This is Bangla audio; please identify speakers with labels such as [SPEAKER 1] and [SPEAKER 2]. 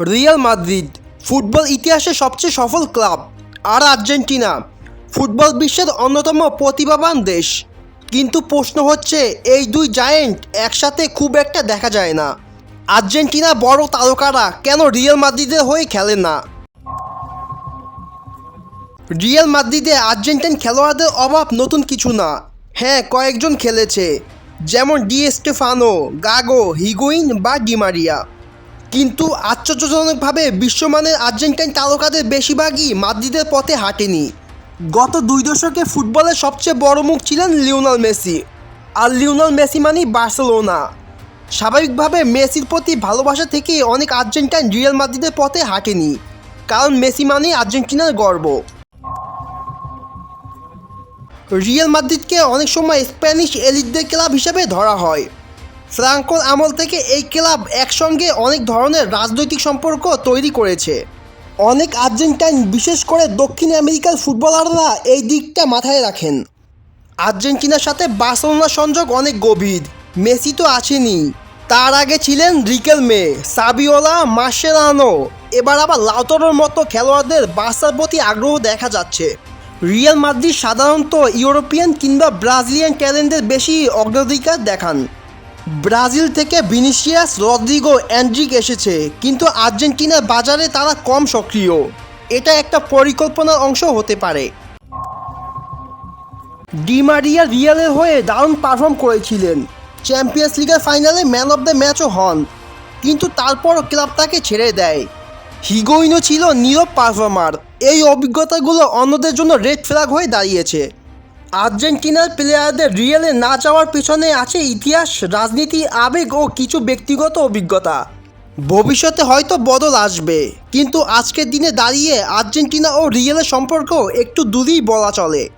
[SPEAKER 1] রিয়াল মাদ্রিদ ফুটবল ইতিহাসে সবচেয়ে সফল ক্লাব আর আর্জেন্টিনা ফুটবল বিশ্বের অন্যতম প্রতিভাবান দেশ। কিন্তু প্রশ্ন হচ্ছে, এই দুই জায়েন্ট একসাথে খুব একটা দেখা যায় না। আর্জেন্টিনা বড় তারকারা কেন রিয়াল মাদ্রিদের হয়ে খেলে না? রিয়াল মাদ্রিদে আর্জেন্টাইন খেলোয়াড়দের অভাব নতুন কিছু না। হ্যাঁ কয়েকজন খেলেছে, যেমন ডি স্টেফানো, গাগো হিগুইন বা ডিমারিয়া কিন্তু আশ্চর্যজনকভাবে বিশ্বমানের আর্জেন্টাইন তারকাদের বেশিরভাগই মাদ্রিদের পথে হাঁটেনি। গত দুই দশকে ফুটবলের সবচেয়ে বড় মুখ ছিলেন লিওনাল মেসি, আর লিওনাল মেসি মানেই বার্সেলোনা। স্বাভাবিকভাবে মেসির প্রতি ভালোবাসা থেকে অনেক আর্জেন্টাইন রিয়াল মাদ্রিদের পথে হাঁটেনি, কারণ মেসি মানেই আর্জেন্টিনার গর্ব। রিয়াল মাদ্রিদকে অনেক সময় স্প্যানিশ এলিটদের ক্লাব হিসেবে ধরা হয়। ফ্রাঙ্কোর আমল থেকে এই ক্লাব একসঙ্গে অনেক ধরনের রাজনৈতিক সম্পর্ক তৈরি করেছে। অনেক আর্জেন্টাইন, বিশেষ করে দক্ষিণ আমেরিকার ফুটবলাররা এই দিকটা মাথায় রাখেন। আর্জেন্টিনার সাথে বার্সেলোনার সংযোগ অনেক গভীর। মেসি তো আছেনই তার আগে ছিলেন রিকেল মে সাবিওলা মার্শেরানো এবার আবার লাউতরের মতো খেলোয়াড়দের বার্সার প্রতি আগ্রহ দেখা যাচ্ছে। রিয়াল মাদ্রিদ সাধারণত ইউরোপিয়ান কিংবা ব্রাজিলিয়ান ট্যালেন্টের বেশি অগ্রাধিকার দেখান। ব্রাজিল থেকে ভিনিসিয়াস, রদ্রিগো অ্যান্ড্রিক এসেছে। কিন্তু আর্জেন্টিনার বাজারে তারা কম সক্রিয়। এটা একটা পরিকল্পনার অংশ হতে পারে। ডিমারিয়া রিয়ালের হয়ে দারুণ পারফর্ম করেছিলেন। চ্যাম্পিয়ন্স লিগের ফাইনালে ম্যান অফ দ্য ম্যাচও হন। কিন্তু তারপরও ক্লাব তাকে ছেড়ে দেয়। হিগোইনও ছিল নীরব পারফর্মার এই অভিজ্ঞতাগুলো অন্যদের জন্য রেড ফ্ল্যাগ হয়ে দাঁড়িয়েছে। আর্জেন্টিনার প্লেয়ারদের রিয়েলে না যাওয়ার পিছনে আছে ইতিহাস, রাজনীতি, আবেগ ও কিছু ব্যক্তিগত অভিজ্ঞতা। ভবিষ্যতে হয়তো বদল আসবে, কিন্তু আজকের দিনে দাঁড়িয়ে আর্জেন্টিনা ও রিয়েলের সম্পর্ক একটু দূরেই বলা চলে।